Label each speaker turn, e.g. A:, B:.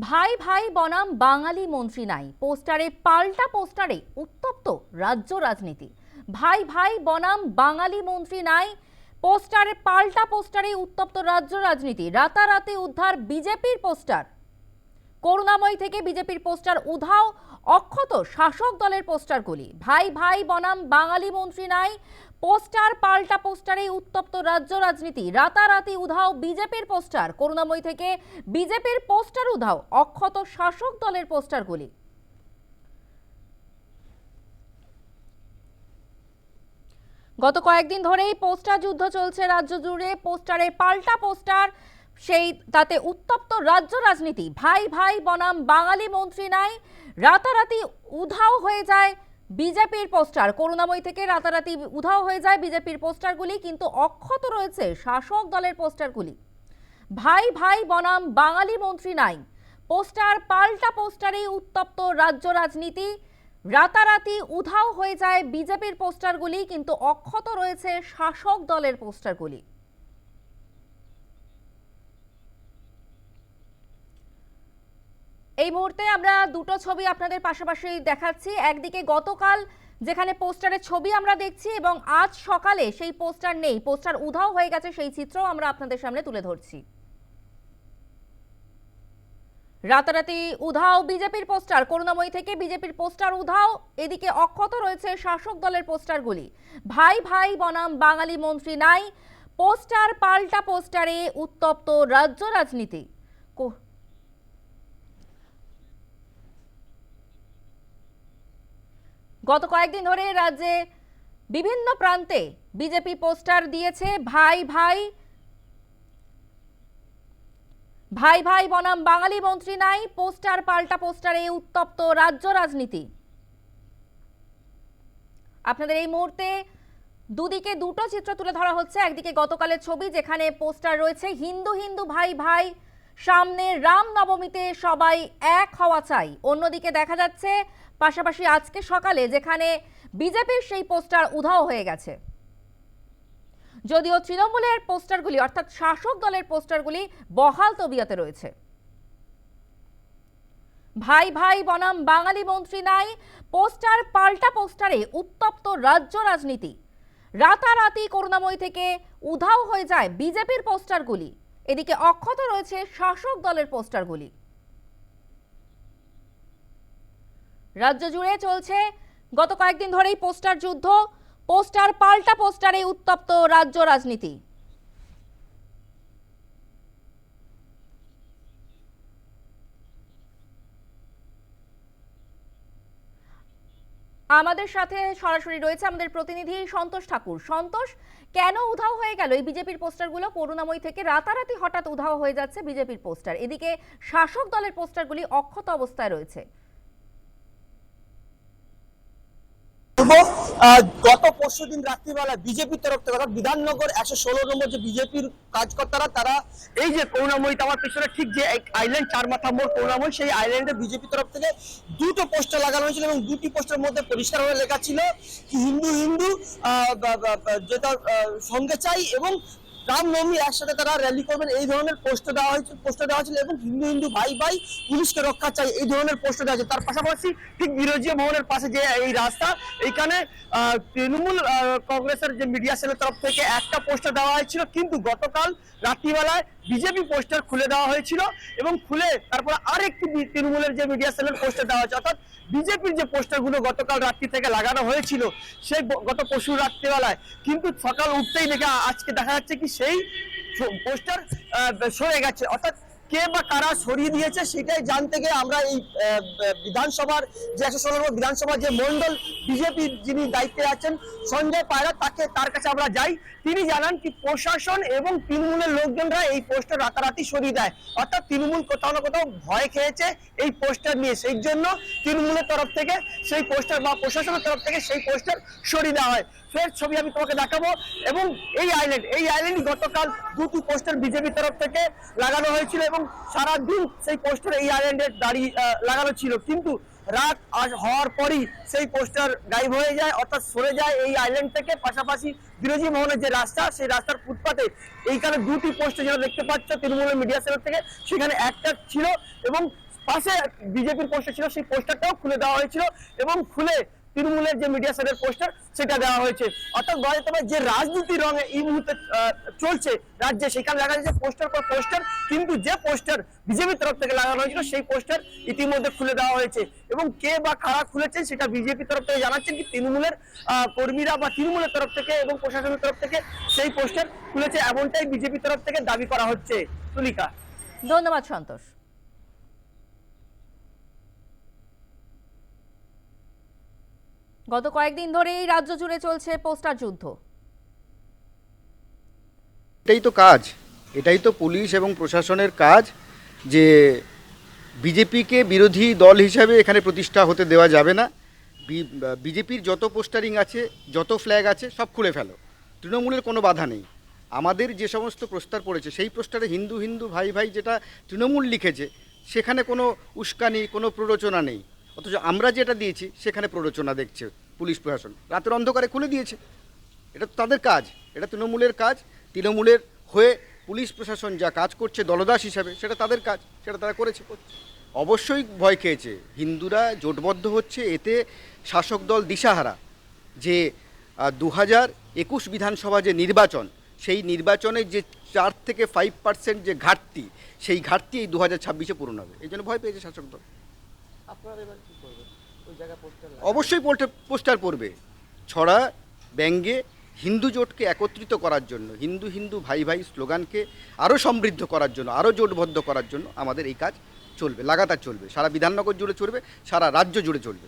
A: ভাই ভাই বনাম বাঙালি মন্ত্রী নাই। পোস্টারে পাল্টা পোস্টারে উত্তপ্ত রাজ্য রাজনীতি। ভাই ভাই বনাম বাঙালি মন্ত্রী নাই। পোস্টারে পাল্টা পোস্টারে উত্তপ্ত রাজ্য রাজনীতি। রাতারাতি উদ্ধার বিজেপির পোস্টার। করুণাময়ী থেকে বিজেপির পোস্টার উধাও, অক্ষত শাসক দলের পোস্টারগুলি। ভাই ভাই বনাম বাঙালি মন্ত্রী নাই। পোস্টার, পাল্টা পোস্টারে উত্তপ্ত রাজ্য রাজনীতি। রাতারাতি উধাও বিজেপির পোস্টার। করুণাময়ী থেকে বিজেপির পোস্টার উধাও। অক্ষত শাসক দলের পোস্টারগুলি। গত কয়েকদিন ধরেই পোস্টার যুদ্ধ চলছে রাজ্য জুড়ে। পোস্টারে পাল্টা পোস্টার। সেই তাতে উত্তপ্ত রাজ্য রাজনীতি। ভাই ভাই বনাম বাঙালি মন্ত্রী নাই। রাতারাতি উধাও হয়ে যায়। বিজেপির পোস্টার। করুণাময়ী থেকে রাতারাতি উধাও হয়ে যায় বিজেপির পোস্টারগুলি, কিন্তু অক্ষত রয়েছে শাসক দলের পোস্টারগুলি। ভাই ভাই বনাম বাঙালি মন্ত্রী নাই। পোস্টার পাল্টা পোস্টারে উত্তপ্ত রাজ্য রাজনীতি। রাতারাতি উধাও হয়ে যায় বিজেপির পোস্টারগুলি, কিন্তু অক্ষত রয়েছে শাসক দলের পোস্টারগুলি। এই মুহূর্তে আমরা দুটো ছবি আপনাদের পাশাপাশি দেখাচ্ছি। একদিকে গতকাল যেখানে পোস্টারের ছবি আমরা দেখছি এবং আজ সকালে সেই পোস্টার নেই, পোস্টার উধাও হয়ে গেছে, সেই চিত্রও আমরা আপনাদের সামনে তুলে ধরছি। রাতারাতি উধাও বিজেপির পোস্টার, করুণাময়ী থেকে বিজেপির পোস্টার উধাও, এদিকে অক্ষত রয়েছে শাসক দলের পোস্টারগুলি। ভাই ভাই বনাম বাঙালি মন্ত্রী নাই, পোস্টার পাল্টা পোস্টারে উত্তপ্ত রাজ্য রাজনীতি কো- গত কয়েকদিন ধরে রাজ্যে বিভিন্ন প্রান্তে বিজেপি পোস্টার দিয়েছে, ভাই ভাই ভাই ভাই বনাম বাঙালি মন্ত্রী নাই, পোস্টার পাল্টা পোস্টারে উত্তপ্ত রাজ্য রাজনীতি। আপনাদের এই মুহূর্তে দুদিকে দুটো চিত্র তুলে ধরা হচ্ছে। একদিকে গতকালের ছবি যেখানে পোস্টার রয়েছে, হিন্দু হিন্দু ভাই ভাই, সামনে রাম নবমীতে সবাই এক হওয়া চাই। অন্যদিকে দেখা যাচ্ছে পাশাপাশি আজকে সকালে যেখানে বিজেপির সেই পোস্টার উধাও হয়ে গেছে। যদিও তৃণমূলের পোস্টারগুলি, অর্থাৎ শাসক দলের পোস্টারগুলি বহাল তবিয়তে রয়েছে। ভাই ভাই বনাম বাঙালি মন্ত্রী নাই, পোস্টার পাল্টা পোস্টারে উত্তপ্ত রাজ্য রাজনীতি। রাতারাতি করুণাময়ী থেকে উধাও হয়ে যায় বিজেপির পোস্টারগুলি। এদিকে অক্ষত রয়েছে শাসক দলের পোস্টারগুলি। রাজ্য জুড়ে চলছে গত কয়েকদিন ধরেই পোস্টার যুদ্ধ, পোস্টার পাল্টা পোস্টারে উত্তপ্ত রাজ্য রাজনীতি। আমাদের সাথে সরাসরি রয়েছে আমাদের প্রতিনিধি সন্তোষ ঠাকুর। সন্তোষ, কেন উধাও হয়ে গেল এই বিজেপির পোস্টারগুলো? করুণাময়ী থেকে রাতারাতি হঠাৎ উধাও হয়ে যাচ্ছে বিজেপির পোস্টার। এদিকে শাসক দলের পোস্টারগুলি অক্ষত অবস্থায় রয়েছে।
B: গত পরশু দিন রাত্রিবেলা বিজেপির তরফ থেকে অর্থাৎ বিধাননগর একশো ষোলো নম্বর যে বিজেপির কাজকর্তারা তারা এই যে করুণাময়ী আমার পিছনে ঠিক যে আইল্যান্ড চার মাথা মোড় করুণাময়ী, সেই আইল্যান্ডে বিজেপির তরফ থেকে দুটো পোস্টার লাগানো হয়েছিল এবং দুটি পোস্টার মধ্যে পরিষ্কারভাবে লেখা ছিল হিন্দু হিন্দু যেটা সঙ্গে চাই এবং রামনবমী একসাথে তারা র্যালি করবেন। এই ধরনের পোস্টার দেওয়া হয়েছে পোস্টার দেওয়া হয়েছিল এবং হিন্দু হিন্দু ভাই ভাই পুলিশকে রক্ষা চাই, এই ধরনের পোস্ট দেওয়া হয়েছে। তার পাশাপাশি ঠিক বিরোধী ভবনের পাশে যে এই রাস্তা, এইখানে তৃণমূল কংগ্রেসের যে মিডিয়া সেলের তরফ থেকে একটা পোস্টার দেওয়া হয়েছিল। কিন্তু গতকাল রাত্রিবেলায় বিজেপি পোস্টার খুলে দেওয়া হয়েছিল এবং খুলে তারপর আরেকটি তৃণমূলের যে মিডিয়া সেলের পোস্টার দেওয়া হয়েছে, অর্থাৎ বিজেপির যে পোস্টারগুলো গতকাল রাত্রি থেকে লাগানো হয়েছিল, সেই গত পশু রাত্রিবেলায়। কিন্তু সকাল উঠতেই দেখে আজকে দেখা যাচ্ছে কি সেই পোস্টার সরে গেছে। অর্থাৎ কে বা কারা সরিয়ে দিয়েছে সেটাই জানতে গিয়ে আমরা এই বিধানসভার যে একশো ষোলো নম্বর বিধানসভার যে মন্ডল বিজেপির যিনি দায়িত্বে আছেন, সঞ্জয় পায়রা, তাকে, তার কাছে আমরা যাই। তিনি জানান কি প্রশাসন এবং তৃণমূলের লোকজনরা এই পোস্টার রাতারাতি সরিয়ে দেয়। অর্থাৎ তৃণমূল কোথাও না কোথাও ভয় খেয়েছে এই পোস্টার নিয়ে। সেই জন্য তৃণমূলের তরফ থেকে সেই পোস্টার বা প্রশাসনের তরফ থেকে সেই পোস্টার সরিয়ে দেওয়া হয়। ফের ছবি আমি তোমাকে দেখাবো এবং এই আইল্যান্ড এই আইল্যান্ড গতকাল দুটি পোস্টার বিজেপির তরফ থেকে লাগানো হয়েছিল এবং সারা দিন সেই পোস্টার এই আইল্যান্ডে দাঁড়িয়ে লাগানো ছিল। কিন্তু রাত আজ হওয়ার পরই সেই পোস্টার গায়েব হয়ে যায়, অর্থাৎ সরে যায় এই আইল্যান্ড থেকে। পাশাপাশি বিরোধী ভবনের যে রাস্তা, সেই রাস্তার ফুটপাতে এইখানে দুটি পোস্টার যেটা দেখতে পাচ্ছ তৃণমূলের মিডিয়া সেলের থেকে, সেখানে একটা ছিল এবং পাশে বিজেপির পোস্টার ছিল, সেই পোস্টারটাও খুলে দেওয়া হয়েছিল এবং খুলে তৃণমূলের যে মিডিয়া সেলের পোস্টার সেটা দেওয়া হয়েছে। অর্থাৎ বলা যেতে পারে যে রাজনীতি রঙে এই মুহূর্তে চলছে রাজ্যে। সেখানে দেখা যাচ্ছে পোস্টার পর পোস্টার কিন্তু যে পোস্টার বিজেপির তরফ থেকে লাগানো হয়েছিল, সেই পোস্টার ইতিমধ্যে খুলে দেওয়া হয়েছে। এবং কে বা কারা খুলেছে সেটা বিজেপির তরফ থেকে জানাচ্ছেন কি তৃণমূলের কর্মীরা বা তৃণমূলের তরফ থেকে এবং প্রশাসনের তরফ থেকে সেই পোস্টার খুলেছে, এমনটাই বিজেপির তরফ থেকে দাবি করা হচ্ছে। তুলিকা
A: ধন্যবাদ সন্তোষ। গত কয়েকদিন ধরেই রাজ্য জুড়ে চলছে পোস্টার যুদ্ধ।
C: এটাই তো কাজ, এটাই তো পুলিশ এবং প্রশাসনের কাজ যে বিজেপিকে বিরোধী দল হিসাবে এখানে প্রতিষ্ঠা হতে দেওয়া যাবে না। বিজেপির যত পোস্টারিং আছে, যত ফ্ল্যাগ আছে, সব খুলে ফেলো। তৃণমূলের কোনো বাধা নেই। আমাদের যে সমস্ত প্রস্তার পড়েছে, সেই পোস্টারে হিন্দু হিন্দু ভাই ভাই যেটা তৃণমূল লিখেছে, সেখানে কোনো উস্কানি, কোনো প্ররোচনা নেই। অথচ আমরা যেটা দিয়েছি, সেখানে প্ররোচনা দেখছে পুলিশ প্রশাসন। রাতের অন্ধকারে খুলে দিয়েছে। এটা তাদের কাজ, এটা তৃণমূলের কাজ। তৃণমূলের হয়ে পুলিশ প্রশাসন যা কাজ করছে, দলদাস হিসাবে, সেটা তাদের কাজ, সেটা তারা করেছে। অবশ্যই ভয় খেয়েছে। হিন্দুরা জোটবদ্ধ হচ্ছে, এতে শাসক দল দিশাহারা। যে দু হাজার একুশ বিধানসভা যে নির্বাচন, সেই নির্বাচনে যে চার থেকে ফাইভ পার্সেন্ট যে ঘাটতি, সেই ঘাটতি এই দু হাজার ছাব্বিশে পূরণ হবে। এই জন্য ভয় পেয়েছে শাসক দল। অবশ্যই পোস্টার পোস্টার পড়বে। ছড়া, ব্যঙ্গে, হিন্দু জোটকে একত্রিত করার জন্য, হিন্দু হিন্দু ভাই ভাই স্লোগানকে আরও সমৃদ্ধ করার জন্য আরও জোটবদ্ধ করার জন্য আমাদের এই কাজ চলবে, লাগাতার চলবে। সারা বিধাননগর জুড়ে চলবে, সারা রাজ্য জুড়ে চলবে।